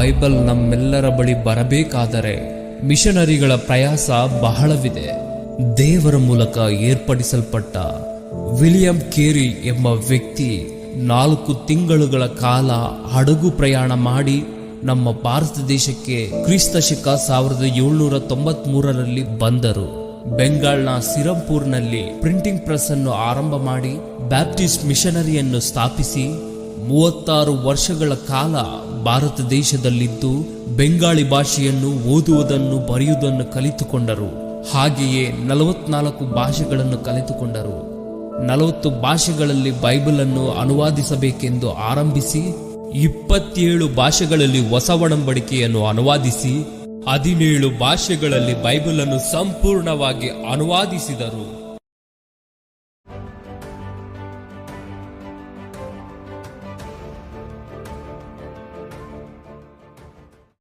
Bible ನಮ್ಮೆಲ್ಲರ ಬಳಿ ಬರಬೇಕಾದರೆ ಮಿಷನರಿಗಳ ಪ್ರಯಾಸ ಬಹಳವಿದೆ. ದೇವರ ಮೂಲಕ ಏರ್ಪಡಿಸಲ್ಪಟ್ಟ ವಿಲಿಯಂ ಕೇರಿ ಎಂಬ ವ್ಯಕ್ತಿ ನಾಲ್ಕು ತಿಂಗಳುಗಳ ಕಾಲ ಹಡಗು ಪ್ರಯಾಣ ಮಾಡಿ ನಮ್ಮ ಭಾರತ ದೇಶಕ್ಕೆ ಕ್ರಿಸ್ತ ಶಿಖ ಸಾವಿರದ ಏಳ್ನೂರ ತೊಂಬತ್ ಮೂರರಲ್ಲಿ ಬಂದರು. ಬೆಂಗಾಲ್ನ ಸಿರಂಪುರ್ನಲ್ಲಿ ಪ್ರಿಂಟಿಂಗ್ ಪ್ರೆಸ್ ಅನ್ನು ಆರಂಭ ಮಾಡಿ ಬ್ಯಾಪ್ಟಿಸ್ಟ್ ಮಿಷನರಿಯನ್ನು ಸ್ಥಾಪಿಸಿ ಮೂವತ್ತಾರು ವರ್ಷಗಳ ಕಾಲ ಭಾರತ ದೇಶದಲ್ಲಿದ್ದು ಬೆಂಗಾಳಿ ಭಾಷೆಯನ್ನು ಓದುವುದನ್ನು ಬರೆಯುವುದನ್ನು ಕಲಿತುಕೊಂಡರು. ಹಾಗೆಯೇ ನಲವತ್ನಾಲ್ಕು ಭಾಷೆಗಳನ್ನು ಕಲಿತುಕೊಂಡರು. ನಲವತ್ತು ಭಾಷೆಗಳಲ್ಲಿ ಬೈಬಲನ್ನು ಅನುವಾದಿಸಬೇಕೆಂದು ಆರಂಭಿಸಿ, ಇಪ್ಪತ್ತೇಳು ಭಾಷೆಗಳಲ್ಲಿ ಹೊಸ ಒಡಂಬಡಿಕೆಯನ್ನು ಅನುವಾದಿಸಿ, ಹದಿನೇಳು ಭಾಷೆಗಳಲ್ಲಿ ಬೈಬಲನ್ನು ಸಂಪೂರ್ಣವಾಗಿ ಅನುವಾದಿಸಿದರು.